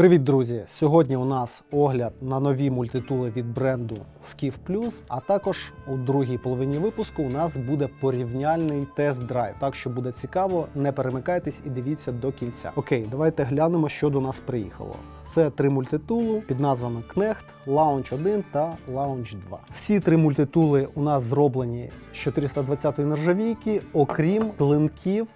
Привіт, друзі! Сьогодні у нас огляд на нові мультитули від бренду Skiff Plus, а також у другій половині випуску у нас буде порівняльний тест-драйв. Так що буде цікаво, не перемикайтесь і дивіться до кінця. Окей, давайте глянемо, що до нас приїхало. Це три мультитулу під назвами Knecht, Launch 1 та Launch 2. Всі три мультитули у нас зроблені з 420 нержавійки, окрім клинків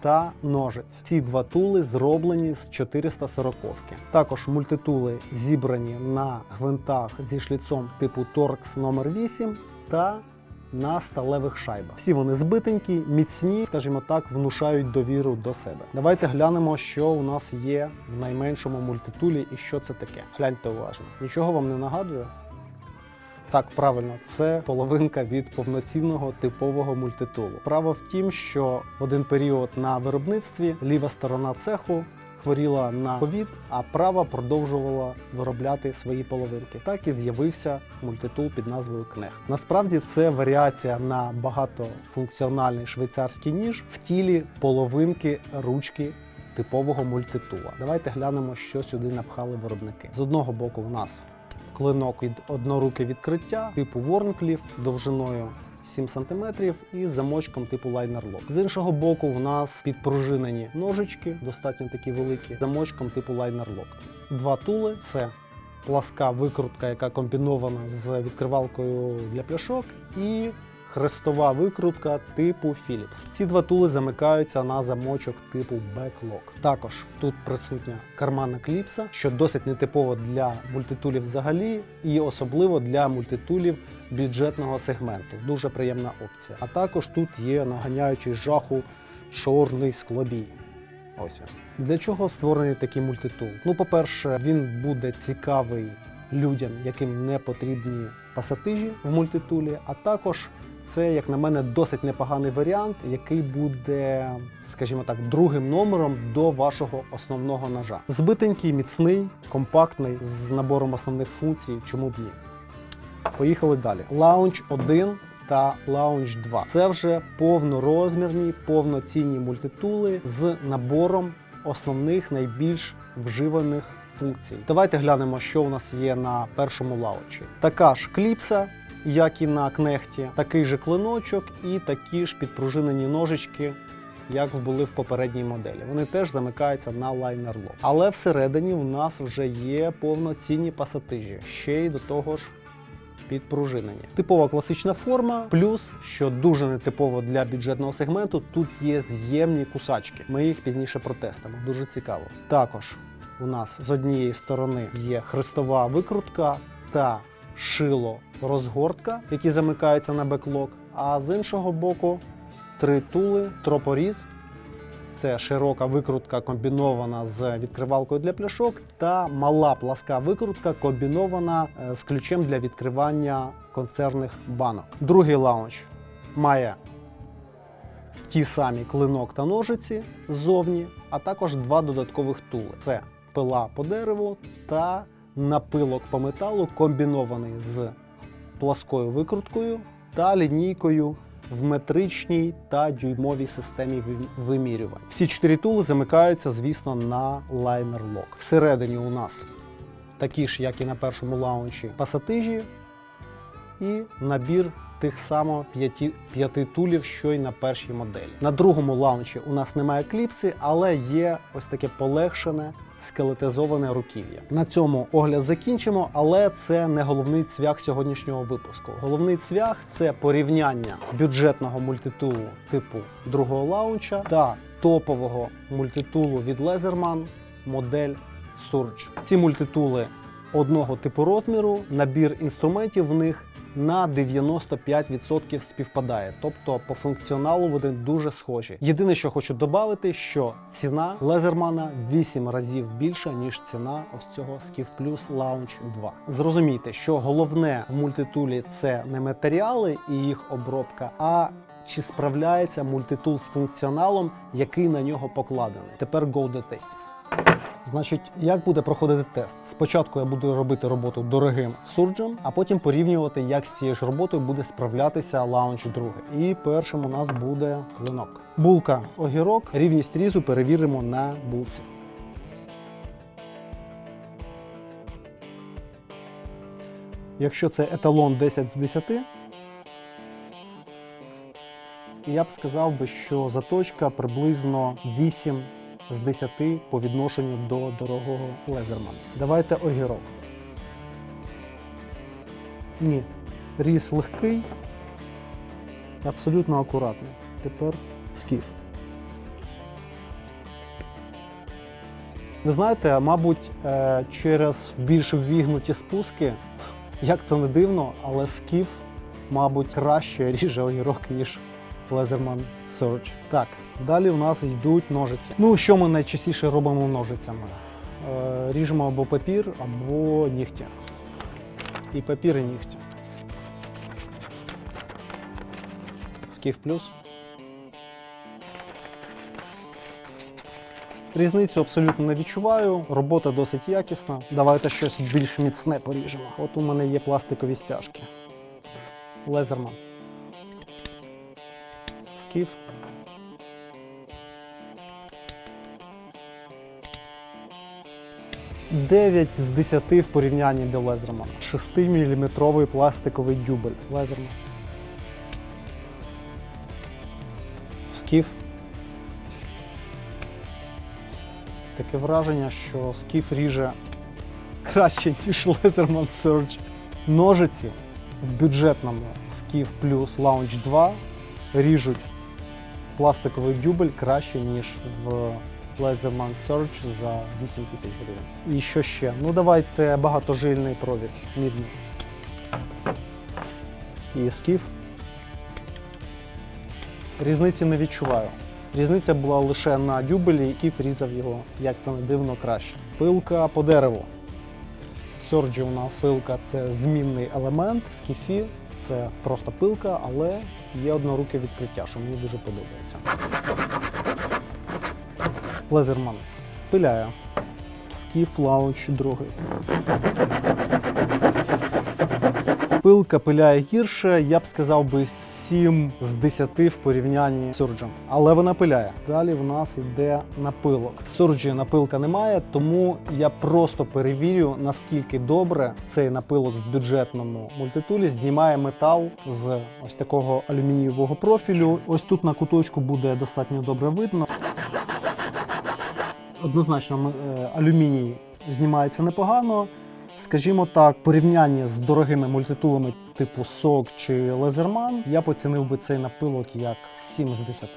та ножиць. Ці два тули зроблені з 440-ки. Також мультитули зібрані на гвинтах зі шліцом типу Torx номер 8 та на сталевих шайбах. Всі вони збитенькі, міцні, скажімо так, внушають довіру до себе. Давайте глянемо, що у нас є в найменшому мультитулі і що це таке. Гляньте уважно. Нічого вам не нагадує? Так, правильно, це половинка від повноцінного типового мультитулу. Право в тім, що в один період на виробництві ліва сторона цеху хворіла на ковід, а права продовжувала виробляти свої половинки. Так і з'явився мультитул під назвою Кнехт. Насправді це варіація на багатофункціональний швейцарський ніж в тілі половинки ручки. Типового мультитула. Давайте глянемо, що сюди напхали виробники. З одного боку, у нас клинок від одноруке відкриття типу Ворнкліфт довжиною 7 см і замочком типу Lock. З іншого боку, в нас підпружинені ножички, достатньо такі великі, замочком типу Lock. Два тули це пласка викрутка, яка комбінована з відкривалкою для пляшок, і хрестова викрутка типу Philips. Ці два тули замикаються на замочок типу Backlog. Також тут присутня карманна кліпса, що досить нетипово для мультитулів взагалі, і особливо для мультитулів бюджетного сегменту. Дуже приємна опція. А також тут є наганяючий жаху чорний склобій. Ось він. Для чого створений такий мультитул? Ну, по-перше, він буде цікавий людям, яким не потрібні пасатижі в мультитулі, а також це, як на мене, досить непоганий варіант, який буде, скажімо так, другим номером до вашого основного ножа. Збитенький, міцний, компактний, з набором основних функцій. Чому б ні? Поїхали далі. Launch 1 та Launch 2. Це вже повнорозмірні, повноцінні мультитули з набором основних найбільш вживаних функцій. Давайте глянемо, що у нас є на першому лаунчі. Така ж кліпса, як і на кнехті, такий же клиночок і такі ж підпружинені ножички. Як були в попередній моделі, вони теж замикаються на лайнер лок. Але всередині у нас вже є повноцінні пасатижі, ще й до того ж підпружинені. Типова класична форма, плюс, що дуже нетипово для бюджетного сегменту, тут є з'ємні кусачки. Ми їх пізніше протестимо. Дуже цікаво. Також у нас з однієї сторони є хрестова викрутка та шило розгортка, які замикаються на беклок. А з іншого боку, три тули, тропоріз. Це широка викрутка комбінована з відкривалкою для пляшок та мала пласка викрутка комбінована е, з ключем для відкривання концерних банок. Другий лаунч має ті самі клинок та ножиці ззовні, а також два додаткових тули: це пила по дереву та напилок по металу, комбінований з пласкою викруткою та лінійкою в метричній та дюймовій системі вимірювань. Всі чотири тули замикаються, звісно, на лайнер лок. Всередині у нас такі ж, як і на першому лаунчі, пасатижі і набір тих само п'яти, п'яти тулів, що й на першій моделі. На другому лаунчі у нас немає кліпси, але є ось таке полегшене. Скелетизоване руків'я. На цьому огляд закінчимо, але це не головний цвях сьогоднішнього випуску. Головний цвях це порівняння бюджетного мультитулу типу другого лаунча та топового мультитулу від Лезерман модель Surge. Ці мультитули одного типу розміру, набір інструментів в них на 95% співпадає. Тобто по функціоналу вони дуже схожі. Єдине, що хочу додати, що ціна Лезермана 8 разів більша, ніж ціна ось цього Skiff Plus Launch 2. Зрозумійте, що головне в мультитулі це не матеріали і їх обробка, а чи справляється мультитул з функціоналом, який на нього покладений. Тепер go до тестів. Значить, як буде проходити тест? Спочатку я буду робити роботу дорогим сурджем, а потім порівнювати, як з цією ж роботою буде справлятися лаунч друге. І першим у нас буде клинок. Булка огірок, рівність різу перевіримо на булці. Якщо це еталон 10 з 10, я б сказав би, що заточка приблизно 8 з 10 по відношенню до дорогого лезермана. Давайте огірок. Ні, різ легкий, абсолютно акуратний. Тепер скіф. Ви знаєте, мабуть, е, через більш ввігнуті спуски, як це не дивно, але скіф, мабуть, краще ріже огірок, ніж Лезерман Surge. Так, далі в нас йдуть ножиці. Ну, що ми найчастіше робимо ножицями? Е, Ріжемо або папір, або нігті. І папір, і нігті. Скіф плюс. Різницю абсолютно не відчуваю. Робота досить якісна. Давайте щось більш міцне поріжемо. От у мене є пластикові стяжки. Лезерман. Скіф. Дев'ять з 10 в порівнянні до Лезермана. 6-мм пластиковий дюбель. Лезерман. Скіф. Таке враження, що скіф ріже краще, ніж Лезерман Surge. Ножиці в бюджетному Skiff Plus Lounge 2 ріжуть пластиковий дюбель краще, ніж в Leatherman Surge за 8 тисяч гривень. І що ще? Ну давайте багатожильний провід мідний. І скіф. Різниці не відчуваю. Різниця була лише на дюбелі, кіф різав його, як це не дивно, краще. Пилка по дереву. Сьорджі у нас пилка це змінний елемент. Скіфі це просто пилка, але є одноруке відкриття, що мені дуже подобається. Лезерман пиляє. Скіф лаунч другий. Пилка пиляє гірше, я б сказав би 7 з 10 в порівнянні з Surgeon. Але вона пиляє. Далі в нас йде напилок. В Surgeon напилка немає, тому я просто перевірю, наскільки добре цей напилок в бюджетному мультитулі знімає метал з ось такого алюмінієвого профілю. Ось тут на куточку буде достатньо добре видно. Однозначно, е, алюміній знімається непогано. Скажімо так, в порівнянні з дорогими мультитулами типу SOG чи Лезерман, я поцінив би цей напилок як 7 з 10.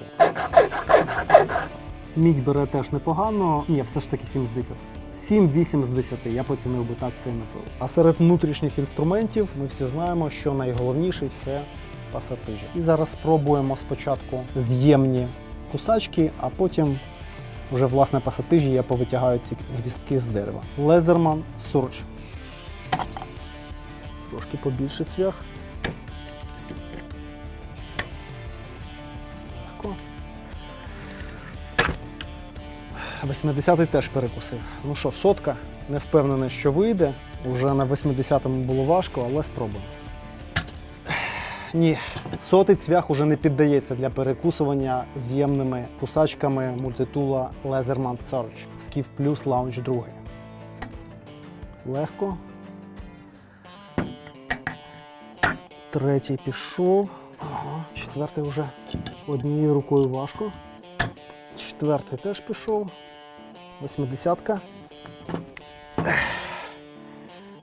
Мідь бере теж непогано. Ні, все ж таки 7 з 10. 7-8 з 10. Я поцінив би так цей напилок. А серед внутрішніх інструментів ми всі знаємо, що найголовніший це пасатижі. І зараз спробуємо спочатку з'ємні кусачки, а потім вже власне пасатижі я повитягаю ці гвістки з дерева. Лезерман Surge. Трошки побільше цвях. Легко. 80-й теж перекусив. Ну що, сотка. Не впевнений, що вийде. Уже на 80-му було важко, але спробуємо. Ні, сотий цвях уже не піддається для перекусування з'ємними кусачками мультитула Leatherman Surge Skiff Plus Lounge 2. Легко. Третій пішов. Ага, четвертий вже однією рукою важко. Четвертий теж пішов. Восьмидесятка.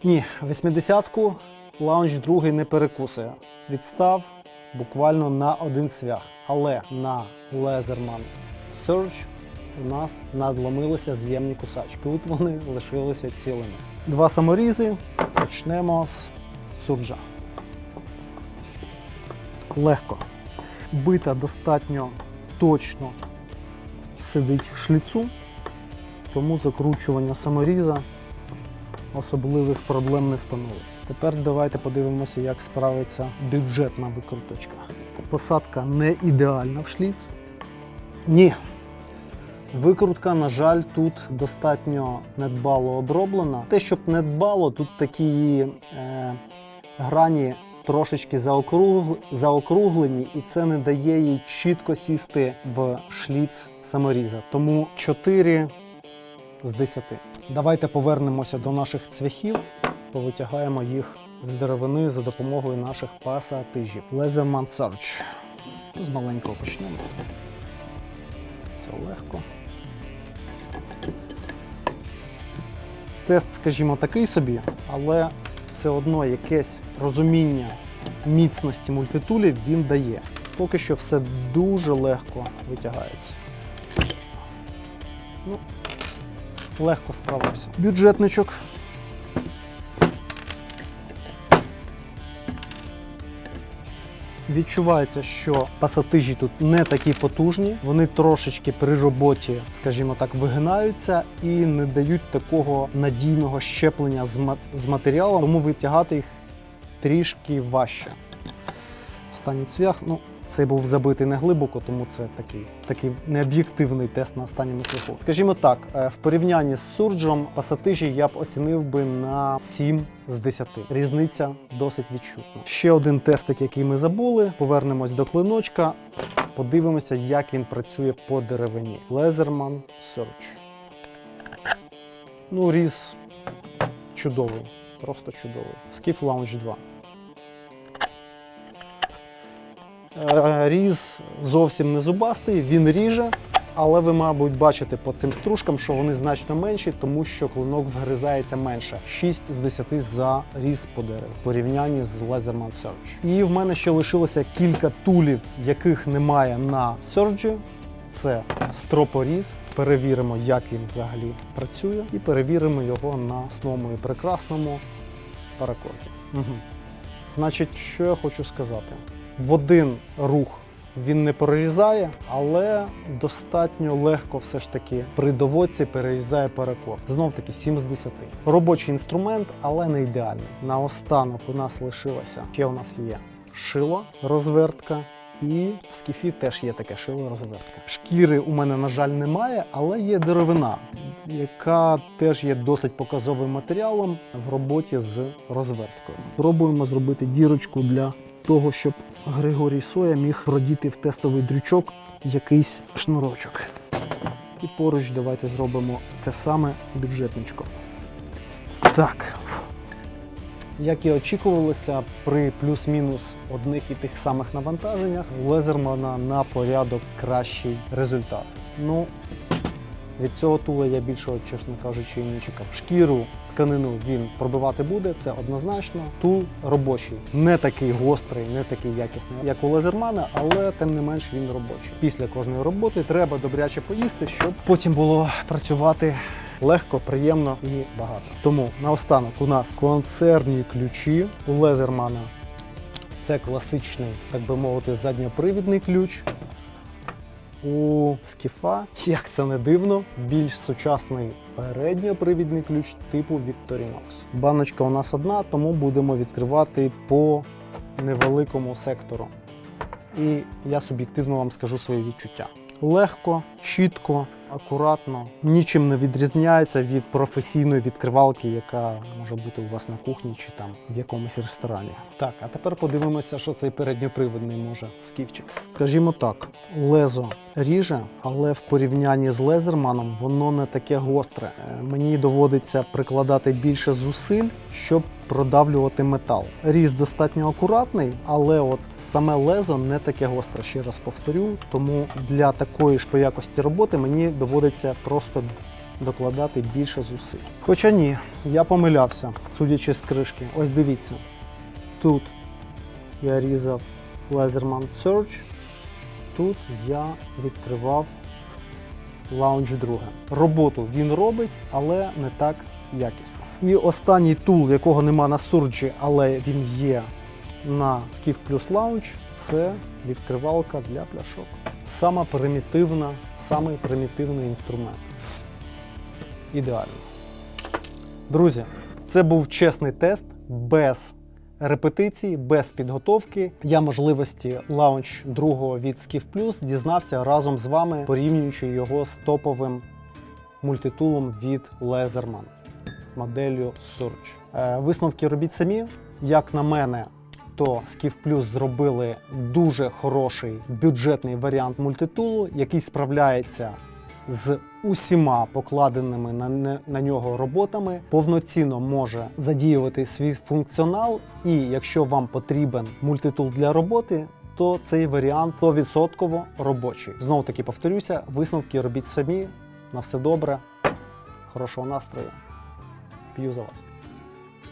Ні, восьмидесятку лаунж другий не перекусує. Відстав буквально на один цвях. Але на Leatherman Surge у нас надломилися з'ємні кусачки. Тут вони лишилися цілими. Два саморізи. Почнемо з сурджа. Легко. Бита достатньо точно сидить в шліцу, тому закручування саморіза особливих проблем не становить. Тепер давайте подивимося, як справиться бюджетна викруточка. Посадка не ідеальна в шліц. Ні. Викрутка, на жаль, тут достатньо недбало оброблена. Те, щоб недбало, тут такі е, грані трошечки заокруг... заокруглені, і це не дає їй чітко сісти в шліц саморіза. Тому 4 з 10. Давайте повернемося до наших цвяхів, повитягаємо їх з деревини за допомогою наших пасатижів. Leatherman Search. З маленького почнемо. Це легко. Тест, скажімо, такий собі, але все одно якесь розуміння міцності мультитулів він дає. Поки що все дуже легко витягається. Ну, легко справився. Бюджетничок. Відчувається, що пасатижі тут не такі потужні, вони трошечки при роботі, скажімо так, вигинаються і не дають такого надійного щеплення з, ма- з матеріалом, тому витягати їх трішки важче. Останній цвях, ну, цей був забитий не глибоко, тому це такий, такий необ'єктивний тест на останньому цвяху. Скажімо так, е, в порівнянні з сурджем пасатижі я б оцінив би на 7 з 10. Різниця досить відчутна. Ще один тестик, який ми забули. Повернемось до клиночка. Подивимося, як він працює по деревині. Leatherman Search. Ну, різ чудовий. Просто чудовий. Skiff Lounge 2. Різ зовсім не зубастий, він ріже, але ви, мабуть, бачите по цим стружкам, що вони значно менші, тому що клинок вгризається менше. 6 з 10 за різ по дереву в порівнянні з Leatherman Surge. І в мене ще лишилося кілька тулів, яких немає на Surge. Це стропоріз. Перевіримо, як він взагалі працює, і перевіримо його на основному і прекрасному паракорді. Угу. Значить, що я хочу сказати? В один рух він не прорізає, але достатньо легко все ж таки при доводці перерізає паракорд. Знов таки 7 з 10. Робочий інструмент, але не ідеальний. Наостанок у нас лишилося. Ще у нас є шило, розвертка. І в скіфі теж є таке шило розвертка. Шкіри у мене, на жаль, немає, але є деревина, яка теж є досить показовим матеріалом в роботі з розверткою. Пробуємо зробити дірочку для того, щоб Григорій Соя міг продіти в тестовий дрючок якийсь шнурочок. І поруч давайте зробимо те саме бюджетничко. Так. Як і очікувалося, при плюс-мінус одних і тих самих навантаженнях у Лезермана на порядок кращий результат. Ну, від цього тула я більшого, чесно кажучи, не чекав. Шкіру, тканину він пробивати буде, це однозначно. Тул робочий, не такий гострий, не такий якісний, як у Лезермана, але тим не менш він робочий. Після кожної роботи треба добряче поїсти, щоб потім було працювати легко, приємно і багато. Тому наостанок у нас концерні ключі у Лезермана. Це класичний, так би мовити, задньопривідний ключ. У скіфа, як це не дивно, більш сучасний передньопривідний ключ типу Victorinox. Баночка у нас одна, тому будемо відкривати по невеликому сектору. І я суб'єктивно вам скажу свої відчуття. Легко, чітко, акуратно, нічим не відрізняється від професійної відкривалки, яка може бути у вас на кухні чи там в якомусь ресторані. Так, а тепер подивимося, що цей передньоприводний може скіфчик. Скажімо так, лезо ріже, але в порівнянні з лезерманом воно не таке гостре. Е, Мені доводиться прикладати більше зусиль, щоб продавлювати метал. Різ достатньо акуратний, але от саме лезо не таке гостре, ще раз повторю. Тому для такої ж по якості роботи мені доводиться просто докладати більше зусиль. Хоча ні, я помилявся, судячи з кришки. Ось дивіться. Тут я різав Laserman Search, тут я відкривав Lounge 2. Роботу він робить, але не так якісно. І останній тул, якого нема на сурджі, але він є на Skiff Plus Lounge, це відкривалка для пляшок. Сама примітивна, самий примітивний інструмент. Ідеально. Друзі, це був чесний тест без репетицій, без підготовки. Я можливості лаунч другого від Skiff Plus дізнався разом з вами, порівнюючи його з топовим мультитулом від Leatherman моделлю Surge. Е, Висновки робіть самі. Як на мене, то Skiff Plus зробили дуже хороший бюджетний варіант мультитулу, який справляється з усіма покладеними на, на нього роботами, повноцінно може задіювати свій функціонал. І якщо вам потрібен мультитул для роботи, то цей варіант 100% робочий. Знову таки повторюся, висновки робіть самі. На все добре, хорошого настрою. П'ю за вас.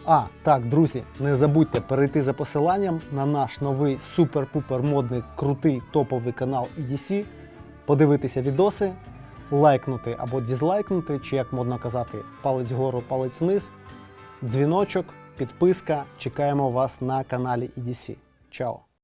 А, так, друзі, не забудьте перейти за посиланням на наш новий супер-пупер модний крутий топовий канал EDC, подивитися відоси, лайкнути або дізлайкнути, чи як модно казати, палець вгору, палець вниз, дзвіночок, підписка. Чекаємо вас на каналі EDC. Чао!